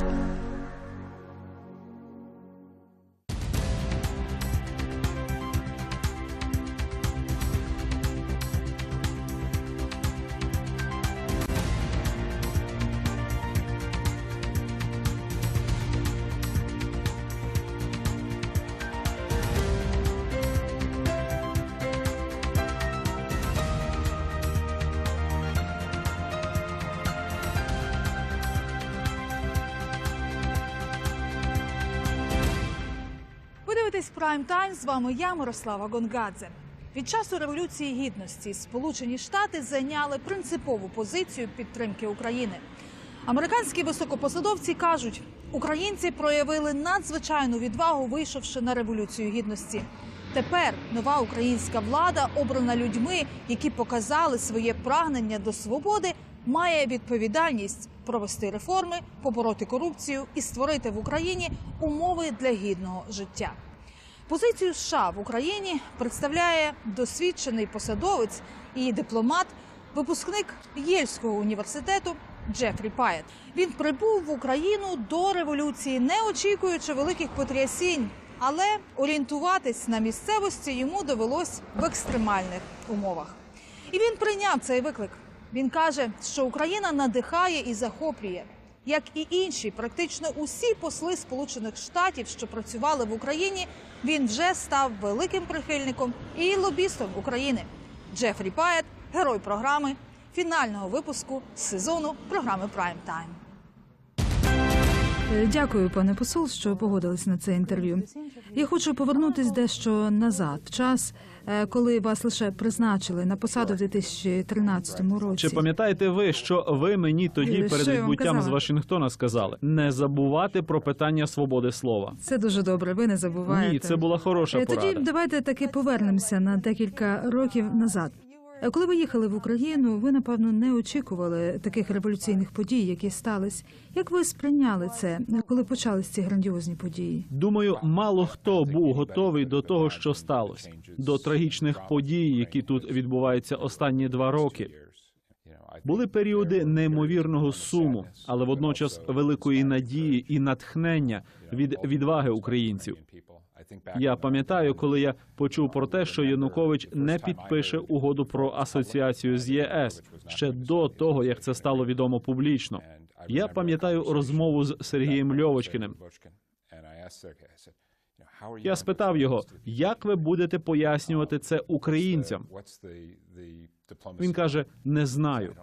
Ви дивитесь Прайм Тайм. З вами я, Мирослава Гонгадзе. Від часу революції гідності Сполучені Штати зайняли принципову позицію підтримки України. Американські високопосадовці кажуть, українці проявили надзвичайну відвагу, вийшовши на революцію гідності. Тепер нова українська влада, обрана людьми, які показали своє прагнення до свободи, має відповідальність провести реформи, побороти корупцію і створити в Україні умови для гідного життя. Позицію США в Україні представляє досвідчений посадовець і дипломат, випускник Єльського університету Джефрі Паєт. Він прибув в Україну до революції, не очікуючи великих потрясінь, але орієнтуватись на місцевості йому довелось в екстремальних умовах. І він прийняв цей виклик. Він каже, що Україна надихає і захоплює. Як і інші, практично усі посли Сполучених Штатів, що працювали в Україні, він вже став великим прихильником і лобістом України. Джефрі Паєт, герой програми фінального випуску сезону програми Прайм Тайм. Е, Дякую, пане посол, що погодились на це інтерв'ю. Я хочу повернутись дещо назад, час, коли вас лише призначили на посаду в 2013 році. Чи пам'ятаєте ви, що ви мені тоді Е, перед що відбуттям з Вашингтона сказали не забувати про питання свободи слова? Це дуже добре. Ви не забуваєте. Ні, це була хороша порада. Тоді давайте таки повернемося на декілька років назад. Е, Коли ви їхали в Україну, ви напевно не очікували таких революційних подій, які стались. Як ви сприйняли це, коли почались ці грандіозні події? Думаю, мало хто був готовий до того, що сталося, до трагічних подій, які тут відбуваються останні два роки. Були періоди неймовірного суму, але водночас великої надії і натхнення від відваги українців. Я пам'ятаю, коли я почув про те, що Янукович не підпише угоду про асоціацію з ЄС ще до того, як це стало відомо публічно. Я пам'ятаю розмову з Сергієм Льовочкіним. Я спитав його, як ви будете пояснювати це українцям? Він каже: не знаю.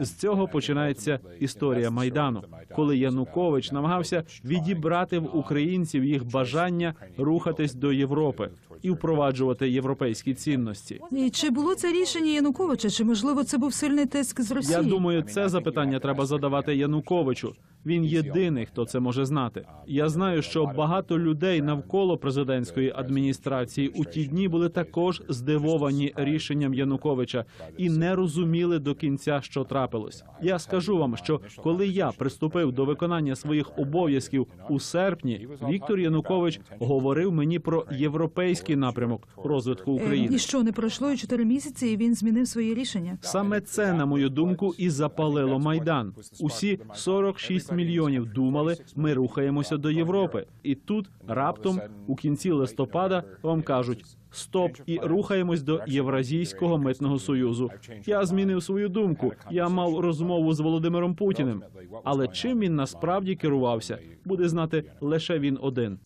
З цього починається історія майдану, коли Янукович намагався відібрати в українців їх бажання рухатись до Європи і впроваджувати європейські цінності. І чи було це рішення Януковича? Чи можливо це був сильний тиск з Росії? Я думаю, це запитання треба задавати Януковичу. Він єдиний, хто це може знати. Я знаю, що багато людей навколо президентської адміністрації у ті дні були також здивовані рішенням Януковича і не розуміли до кінця, що трапилось. Я скажу вам, що коли я приступив до виконання своїх обов'язків у серпні, Віктор Янукович говорив мені про європейський напрямок розвитку Е, України. І що не пройшло і чотири місяці, і він змінив свої рішення. Саме це, на мою думку, і запалило майдан. Усі 46 мільйонів думали, ми рухаємося до Європи. І тут раптом, у кінці листопада, вам кажуть. Стоп і рухаємось до Євразійського митного союзу. Я змінив свою думку. Я мав розмову з Володимиром Путіним. Але чим він насправді керувався, буде знати лише він один.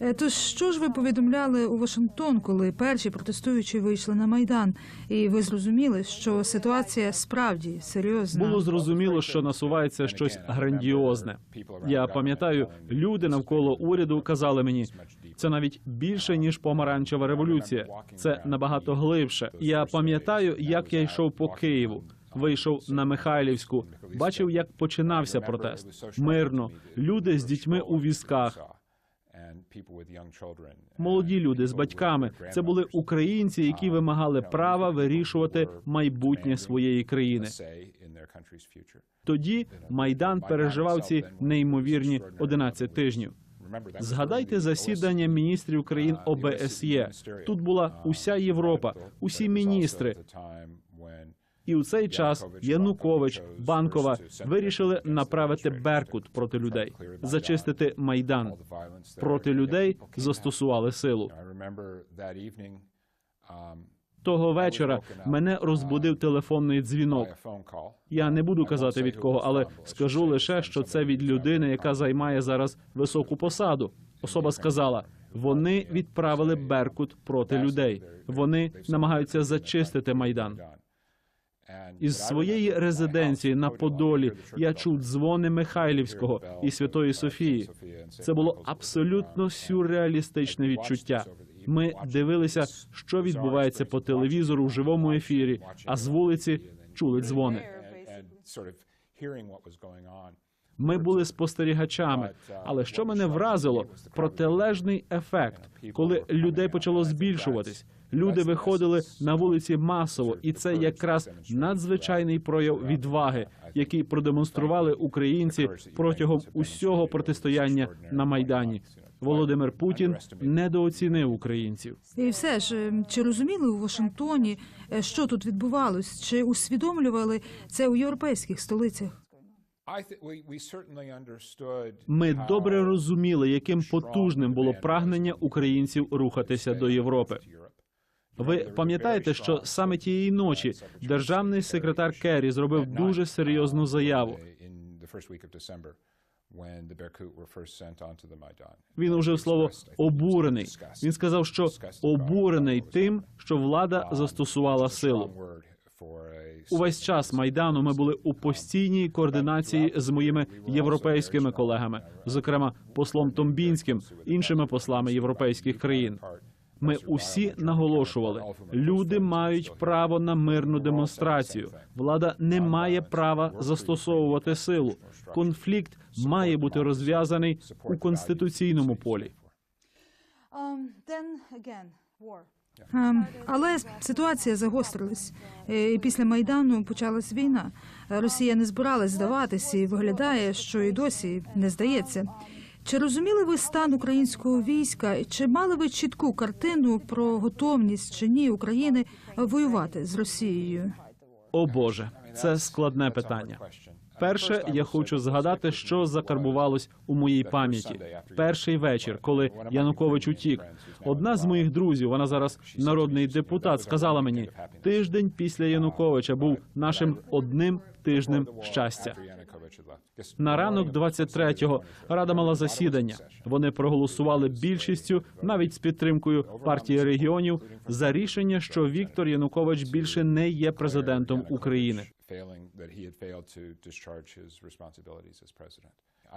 Е, Тож що ж ви повідомляли у Вашингтон, коли перші протестуючі вийшли на майдан, і ви зрозуміли, що ситуація справді серйозна? Було зрозуміло, що насувається щось грандіозне. Я пам'ятаю, люди навколо уряду казали мені, це навіть більше ніж помаранчева революція. Це набагато глибше. Я пам'ятаю, як я йшов по Києву. Вийшов на Михайлівську, бачив, як починався протест. Мирно, люди з дітьми у візках. Молоді люди з батьками це були українці, які вимагали права вирішувати майбутнє своєї країни. Тоді майдан переживав ці неймовірні 11 тижнів. Згадайте засідання міністрів країн ОБСЄ. Тут була уся Європа, усі міністри. І у цей час Янукович, Банкова вирішили направити Беркут проти людей, зачистити майдан. Проти людей застосували силу. Того вечора мене розбудив телефонний дзвінок. Я не буду казати від кого, але скажу лише, що це від людини, яка займає зараз високу посаду. Особа сказала: вони відправили Беркут проти людей. Вони намагаються зачистити майдан. Із своєї резиденції на Подолі я чув дзвони Михайлівського і Святої Софії. Це було абсолютно сюрреалістичне відчуття. Ми дивилися, що відбувається по телевізору в живому ефірі, а з вулиці чули дзвони. Ми були спостерігачами, але що мене вразило, протилежний ефект, коли людей почало збільшуватись. Люди виходили на вулиці масово, і це якраз надзвичайний прояв відваги, який продемонстрували українці протягом усього протистояння на майдані. Володимир Путін недооцінив українців. І все ж, е, чи розуміли у Вашингтоні, е, що тут відбувалось? Чи усвідомлювали це у європейських столицях? Ми добре розуміли, яким потужним було прагнення українців рухатися до Європи. Ви пам'ятаєте, що саме тієї ночі державний секретар Керрі зробив дуже серйозну заяву. Він ужив слово обурений. Він сказав, що обурений тим, що влада застосувала силу. Увесь час майдану ми були у постійній координації з моїми європейськими колегами, зокрема послом Томбінським, іншими послами європейських країн. Ми усі наголошували, люди мають право на мирну демонстрацію. Влада не має права застосовувати силу. Конфлікт має бути розв'язаний у конституційному полі. Ем, Але ситуація загострилась. Е, І після майдану почалась війна. Росія не збиралась здаватись і виглядає, що і досі не здається. Чи розуміли ви стан українського війська? Чи мали ви чітку картину про готовність чи ні України воювати з Росією? О Боже, це складне питання. Перше, я хочу згадати, що закарбувалось у моїй пам'яті. Перший вечір, коли Янукович утік. Одна з моїх друзів, вона зараз народний депутат, сказала мені: тиждень після Януковича був нашим одним тижнем щастя. На ранок 23-го рада мала засідання. Вони проголосували більшістю, навіть з підтримкою партії регіонів, за рішення, що Віктор Янукович більше не є президентом України.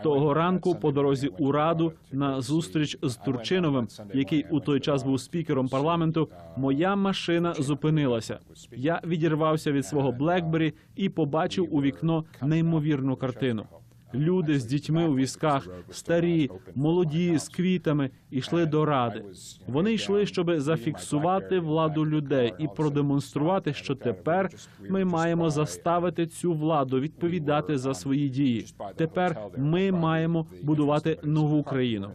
Того ранку по дорозі у раду на зустріч з Турчиновим, який у той час був спікером парламенту, моя машина зупинилася. Я відірвався від свого Блекбері і побачив у вікно неймовірну картину. Люди з дітьми у візках, старі, молоді з квітами, йшли до ради. Вони йшли, щоб зафіксувати владу людей і продемонструвати, що тепер ми маємо заставити цю владу відповідати за свої дії. Тепер ми маємо будувати нову країну.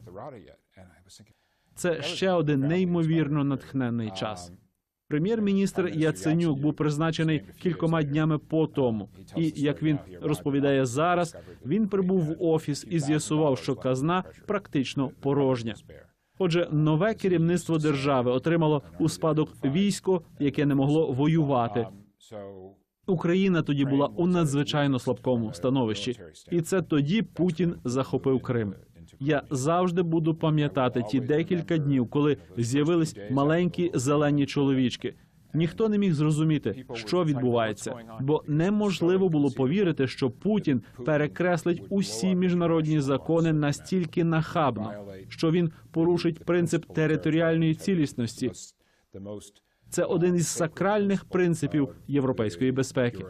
Це ще один неймовірно натхненний час. Прем'єр-міністр Яценюк був призначений кількома днями по тому, і як він розповідає зараз, він прибув в офіс і з'ясував, що казна практично порожня. Отже, нове керівництво держави отримало у спадок військо, яке не могло воювати. Україна тоді була у надзвичайно слабкому становищі, і це тоді Путін захопив Крим. Я завжди буду пам'ятати ті декілька днів, коли з'явились маленькі зелені чоловічки. Ніхто не міг зрозуміти, що відбувається, бо неможливо було повірити, що Путін перекреслить усі міжнародні закони настільки нахабно, що він порушить принцип територіальної цілісності. Це один із сакральних принципів європейської безпеки.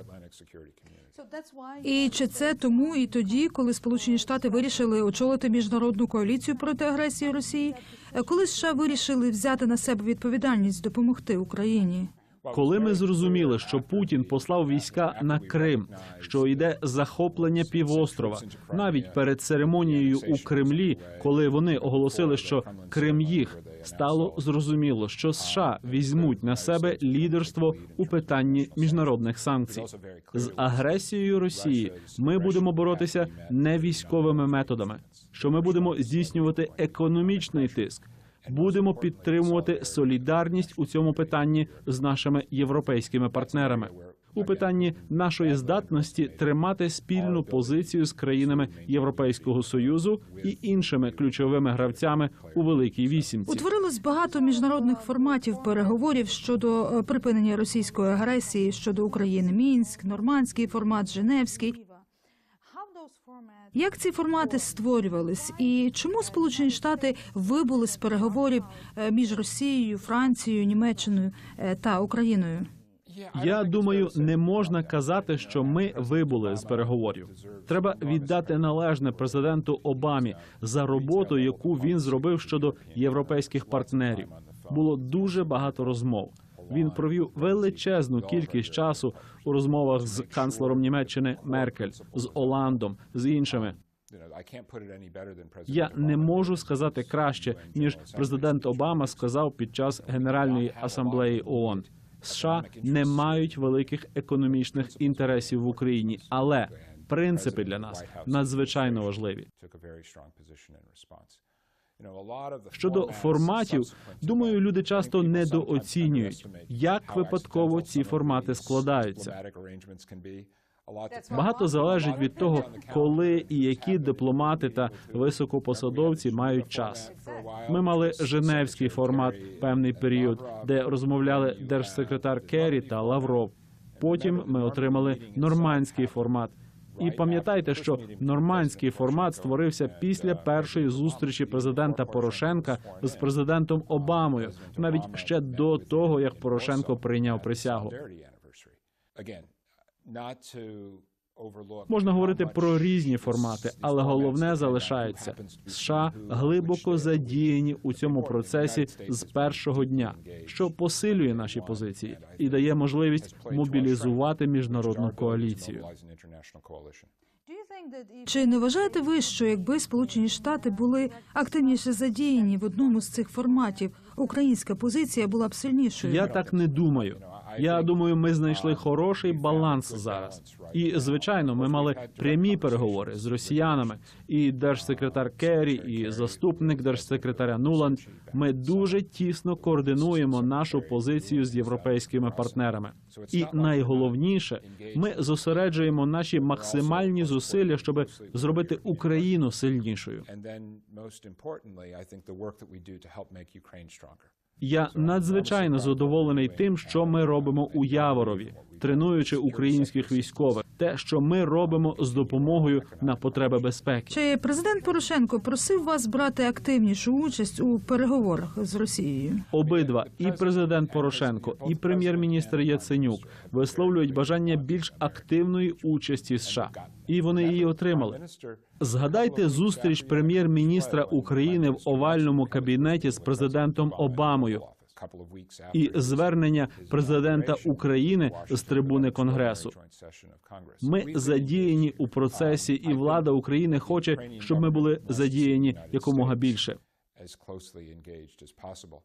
І чи це тому і тоді, коли Сполучені Штати вирішили очолити міжнародну коаліцію проти агресії Росії, коли США вирішили взяти на себе відповідальність допомогти Україні? Коли ми зрозуміли, що Путін послав війська на Крим, що йде захоплення півострова, навіть перед церемонією у Кремлі, коли вони оголосили, що Крим їх, стало зрозуміло, що США візьмуть на себе лідерство у питанні міжнародних санкцій. З агресією Росії ми будемо боротися не військовими методами, що ми будемо здійснювати економічний тиск. Будемо підтримувати солідарність у цьому питанні з нашими європейськими партнерами у питанні нашої здатності тримати спільну позицію з країнами Європейського союзу і іншими ключовими гравцями у великій вісімці. Утворилось багато міжнародних форматів переговорів щодо е, припинення російської агресії щодо України. Мінськ, нормандський формат, Женевський. Як ці формати створювались, і чому Сполучені Штати вибули з переговорів е, між Росією, Францією, Німеччиною е, та Україною? Я думаю, не можна казати, що ми вибули з переговорів. Треба віддати належне президенту Обамі за роботу, яку він зробив щодо європейських партнерів. Було дуже багато розмов. Він провів величезну кількість часу у розмовах з канцлером Німеччини Меркель, з Оландом, з іншими. Я не можу сказати краще, ніж президент Обама сказав під час Генеральної асамблеї ООН. США не мають великих економічних інтересів в Україні, але принципи для нас надзвичайно важливі. Щодо форматів, думаю, люди часто недооцінюють, як випадково ці формати складаються. Багато залежить від того, коли і які дипломати та високопосадовці мають час. Ми мали Женевський формат певний період, де розмовляли держсекретар Керрі та Лавров. Потім ми отримали нормандський формат. І пам'ятайте, що нормандський формат створився після першої зустрічі президента Порошенка з президентом Обамою, навіть ще до того, як Порошенко прийняв присягу. Можна говорити про різні формати, але головне залишається США глибоко задіяні у цьому процесі з першого дня, що посилює наші позиції і дає можливість мобілізувати міжнародну коаліцію. Чи не вважаєте ви, що якби Сполучені Штати були активніше задіяні в одному з цих форматів, українська позиція була б сильнішою? Я так не думаю. Я думаю, ми знайшли хороший баланс зараз. І звичайно, ми мали прямі переговори з росіянами. І держсекретар Керрі, і заступник держсекретаря Нуланд. Ми дуже тісно координуємо нашу позицію з європейськими партнерами. І найголовніше, ми зосереджуємо наші максимальні зусилля, щоб зробити Україну сильнішою. Я надзвичайно задоволений тим, що ми робимо у Яворові, тренуючи українських військових. Те, що ми робимо з допомогою на потреби безпеки. Чи президент Порошенко просив вас брати активнішу участь у переговорах з Росією? Обидва і президент Порошенко, і прем'єр-міністр Яценюк висловлюють бажання більш активної участі США, і вони її отримали. Згадайте зустріч прем'єр-міністра України в овальному кабінеті з президентом Обамою і звернення президента України з трибуни Конгресу. Ми задіяні у процесі, і влада України хоче, щоб ми були задіяні якомога більше.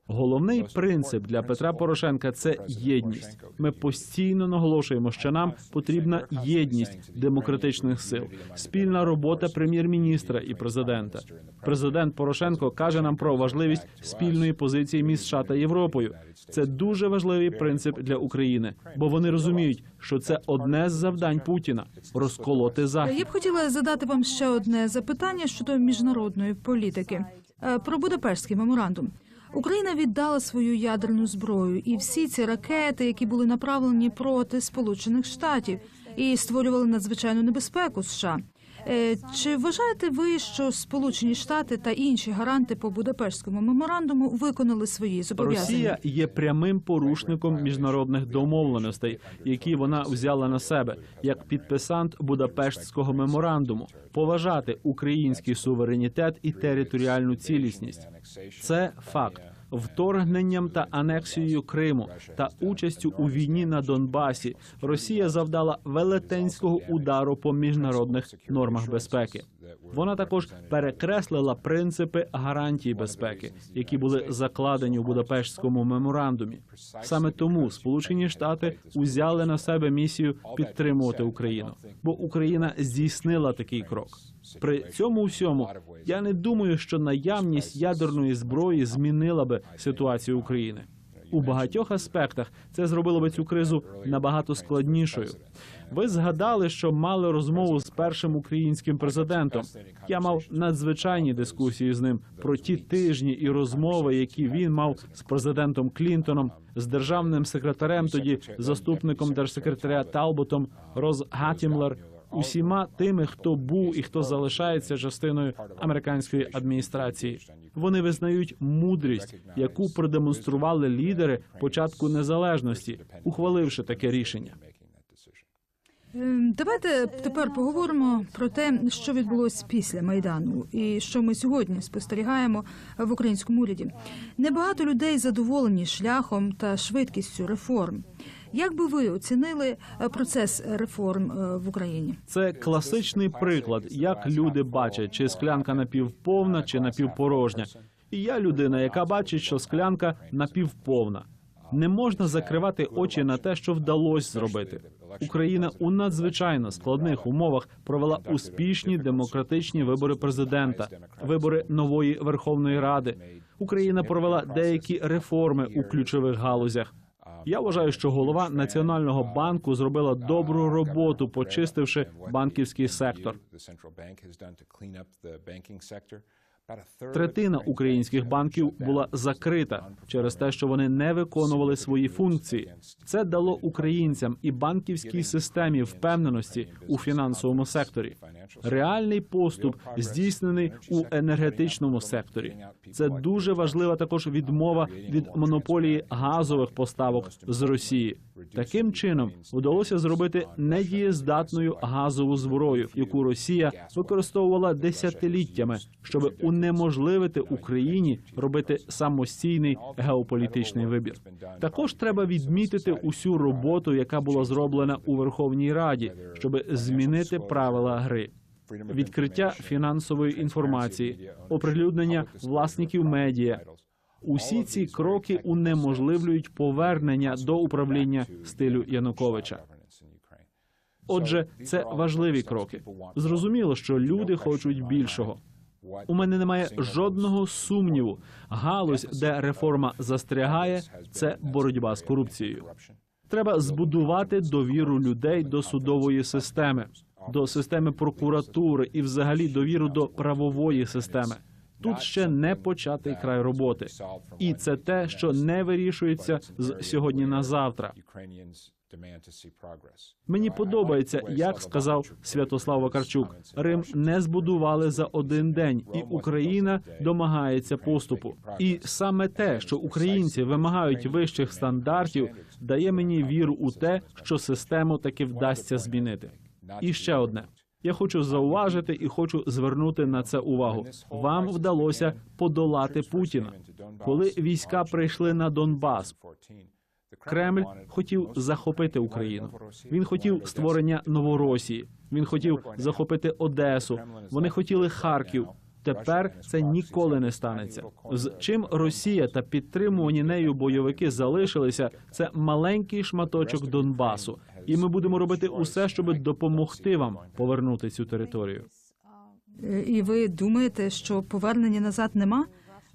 Головний принцип для Петра Порошенка це єдність. Ми постійно наголошуємо, що нам потрібна єдність демократичних сил, спільна робота прем'єр-міністра і президента. Президент Порошенко каже нам про важливість спільної позиції між США та Європою. Це дуже важливий принцип для України, бо вони розуміють, що це одне з завдань Путіна розколоти захід. Я б хотіла задати вам ще одне запитання щодо міжнародної політики про Будапештський меморандум. Україна віддала свою ядерну зброю, і всі ці ракети, які були направлені проти Сполучених Штатів і створювали надзвичайну небезпеку США. Е, Чи вважаєте ви, що Сполучені Штати та інші гаранти по Будапештському меморандуму виконали свої зобов'язання? Росія є прямим порушником міжнародних домовленостей, які вона взяла на себе як підписант Будапештського меморандуму, поважати український суверенітет і територіальну цілісність. Це факт. Вторгненням та анексією Криму та участю у війні на Донбасі Росія завдала велетенського удару по міжнародних нормах безпеки. Вона також перекреслила принципи гарантії безпеки, які були закладені у Будапештському меморандумі. Саме тому Сполучені Штати узяли на себе місію підтримувати Україну, бо Україна здійснила такий крок. При цьому всьому я не думаю, що наявність ядерної зброї змінила би ситуацію України. У багатьох аспектах це зробило би цю кризу набагато складнішою. Ви згадали, що мали розмову з першим українським президентом. Я мав надзвичайні дискусії з ним про ті тижні і розмови, які він мав з президентом Клінтоном, з державним секретарем, тоді заступником держсекретаря Талботом Роз Гатімлер, усіма тими, хто був і хто залишається частиною американської адміністрації. Вони визнають мудрість, яку продемонстрували лідери початку незалежності, ухваливши таке рішення. Ем, Давайте тепер поговоримо про те, що відбулося після майдану, і що ми сьогодні спостерігаємо в українському уряді. Небагато людей задоволені шляхом та швидкістю реформ. Як би ви оцінили е, процес реформ е, в Україні? Це класичний приклад, як люди бачать, чи склянка напівповна, чи напівпорожня. І я людина, яка бачить, що склянка напівповна. Не можна закривати очі на те, що вдалося зробити. Україна у надзвичайно складних умовах провела успішні демократичні вибори президента, вибори нової Верховної Ради. Україна провела деякі реформи у ключових галузях. Я вважаю, що голова національного банку зробила добру роботу, почистивши банківський сектор. Третина українських банків була закрита через те, що вони не виконували свої функції. Це дало українцям і банківській системі впевненості у фінансовому секторі. Реальний поступ здійснений у енергетичному секторі. Це дуже важлива також відмова від монополії газових поставок з Росії. Таким чином вдалося зробити недієздатною газову зброю, яку Росія використовувала десятиліттями, щоб унеможливити Україні робити самостійний геополітичний вибір. Також треба відмітити усю роботу, яка була зроблена у Верховній Раді, щоб змінити правила гри. Відкриття фінансової інформації, оприлюднення власників медіа, Усі ці кроки унеможливлюють повернення до управління стилю Януковича. Отже, це важливі кроки. Зрозуміло, що люди хочуть більшого. У мене немає жодного сумніву. Галузь, де реформа застрягає, це боротьба з корупцією. Треба збудувати довіру людей до судової системи, до системи прокуратури і, взагалі, довіру до правової системи. Тут ще не початий край роботи, і це те, що не вирішується з сьогодні на завтра. Мені подобається, як сказав Святослав Вакарчук. Рим не збудували за один день, і Україна домагається поступу. І саме те, що українці вимагають вищих стандартів, дає мені віру у те, що систему таки вдасться змінити. І ще одне. Я хочу зауважити і хочу звернути на це увагу. Вам вдалося подолати Путіна. Коли війська прийшли на Донбас, Кремль хотів захопити Україну. Він хотів створення Новоросії. Він хотів захопити Одесу. Вони хотіли Харків. Тепер це ніколи не станеться. З чим Росія та підтримувані нею бойовики залишилися, це маленький шматочок Донбасу, і ми будемо робити усе, щоб допомогти вам повернути цю територію. Е, І ви думаєте, що повернення назад нема?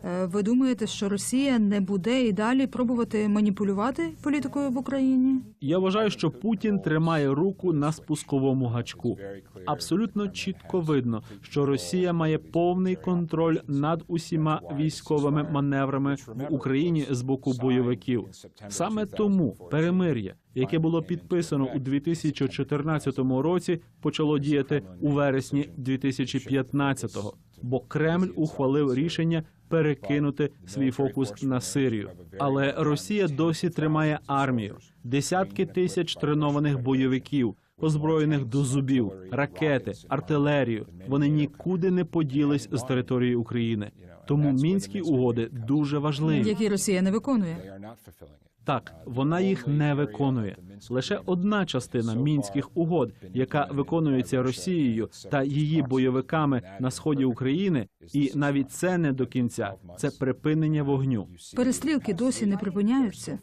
Е, Ви думаєте, що Росія не буде і далі пробувати маніпулювати політикою в Україні? Я вважаю, що Путін тримає руку на спусковому гачку. Абсолютно чітко видно, що Росія має повний контроль над усіма військовими маневрами в Україні з боку бойовиків. Саме тому перемир'я, яке було підписано у 2014 році, почало діяти у вересні 2015-го, бо Кремль ухвалив рішення перекинути свій фокус на Сирію. Але Росія досі тримає армію, десятки тисяч тренованих бойовиків, озброєних до зубів, ракети, артилерію. Вони нікуди не поділись з території України. Тому мінські угоди дуже важливі. які Росія не виконує. Так, вона їх не виконує. Лише одна частина мінських угод, яка виконується Росією та її бойовиками на сході України, і навіть це не до кінця. Це припинення вогню. Перестрілки досі не припиняються.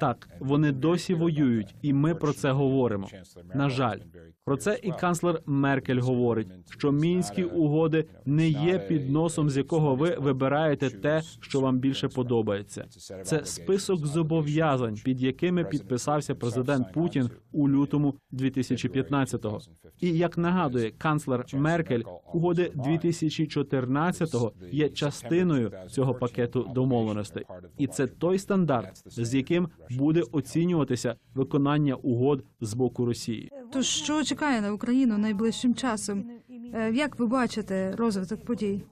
Так, вони досі воюють, і ми про це говоримо. На жаль, про це і канцлер Меркель говорить, що мінські угоди не є підносом, з якого ви вибираєте те, що вам більше подобається. Це список зобов'язань, під якими підписався президент Путін у лютому 2015-го. І як нагадує канцлер Меркель, угоди 2014-го є частиною цього пакету домовленостей, і це той стандарт, з яким буде оцінюватися виконання угод з боку Росії. Тож що чекає на Україну найближчим часом? Е, Як ви бачите розвиток подій?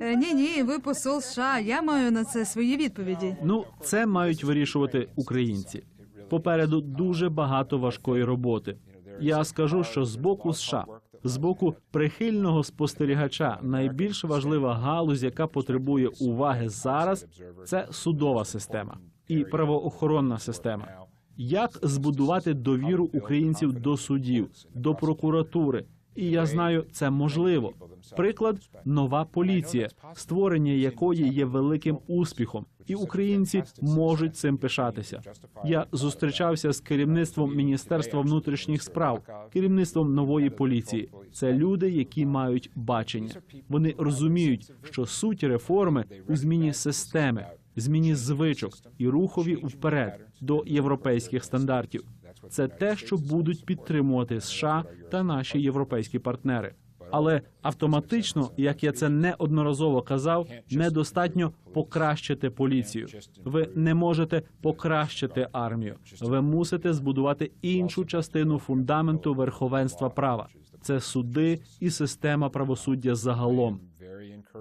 Ні, ні, ви посол США. Я маю на це свої відповіді. Ну, це мають вирішувати українці. Попереду дуже багато важкої роботи. Я скажу, що з боку США, з боку прихильного спостерігача, найбільш важлива галузь, яка потребує уваги зараз, це судова система і правоохоронна система. Як збудувати довіру українців до судів, до прокуратури? І я знаю, це можливо. Приклад нова поліція, створення якої є великим успіхом, і українці можуть цим пишатися. Я зустрічався з керівництвом міністерства внутрішніх справ, керівництвом нової поліції. Це люди, які мають бачення. Вони розуміють, що суть реформи у зміні системи, зміні звичок і рухові вперед до європейських стандартів. Це те, що будуть підтримувати США та наші європейські партнери. Але автоматично, як я це неодноразово казав, недостатньо покращити поліцію. Ви не можете покращити армію. Ви мусите збудувати іншу частину фундаменту верховенства права. Це суди і система правосуддя загалом.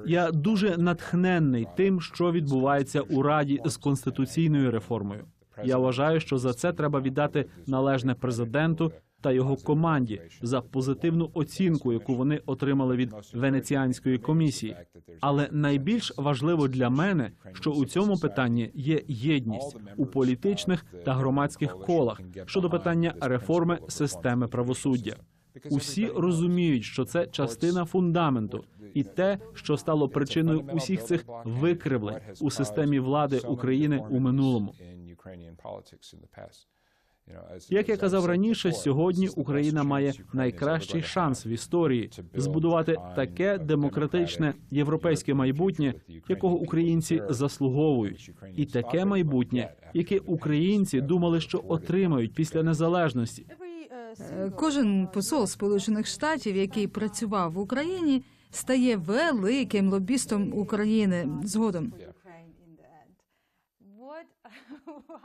Я дуже натхненний тим, що відбувається у раді з конституційною реформою. Я вважаю, що за це треба віддати належне президенту та його команді за позитивну оцінку, яку вони отримали від венеціанської комісії. Але найбільш важливо для мене, що у цьому питанні є єдність у політичних та громадських колах щодо питання реформи системи правосуддя. Усі розуміють, що це частина фундаменту, і те, що стало причиною усіх цих викривлень у системі влади України у минулому. Як я казав раніше, сьогодні Україна має найкращий шанс в історії збудувати таке демократичне європейське майбутнє, якого українці заслуговують, і таке майбутнє, яке українці думали, що отримають після незалежності. Е, Кожен посол Сполучених Штатів, який працював в Україні, стає великим лобістом України згодом.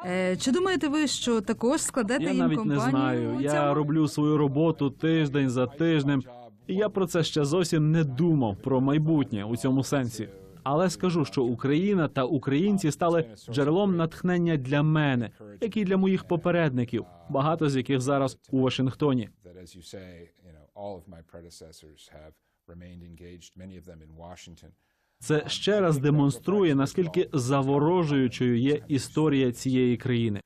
Е, Чи думаєте ви, що також складете Я їм навіть компанію? не знаю. Я цьому? роблю свою роботу тиждень за тижнем, і я про це ще зовсім не думав про майбутнє у цьому сенсі. Але скажу, що Україна та українці стали джерелом натхнення для мене, як і для моїх попередників, багато з яких зараз у Вашингтоні. all of my predecessors have remained engaged, many of them in Washington. Це ще раз демонструє наскільки заворожуючою є історія цієї країни.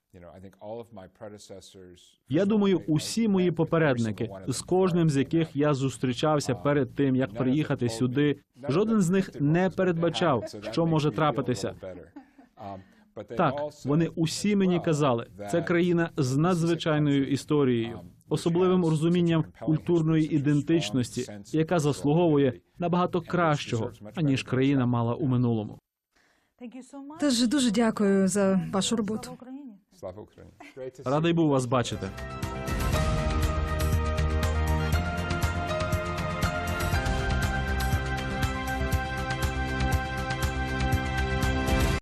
Я думаю, усі мої попередники, з кожним з яких я зустрічався перед тим, як приїхати сюди, жоден з них не передбачав, що може трапитися. Так, вони усі мені казали, це країна з надзвичайною історією, особливим розумінням культурної ідентичності, яка заслуговує набагато кращого, аніж країна мала у минулому. Тож дуже дякую за вашу роботу. Слава Україні. Радий був вас бачити.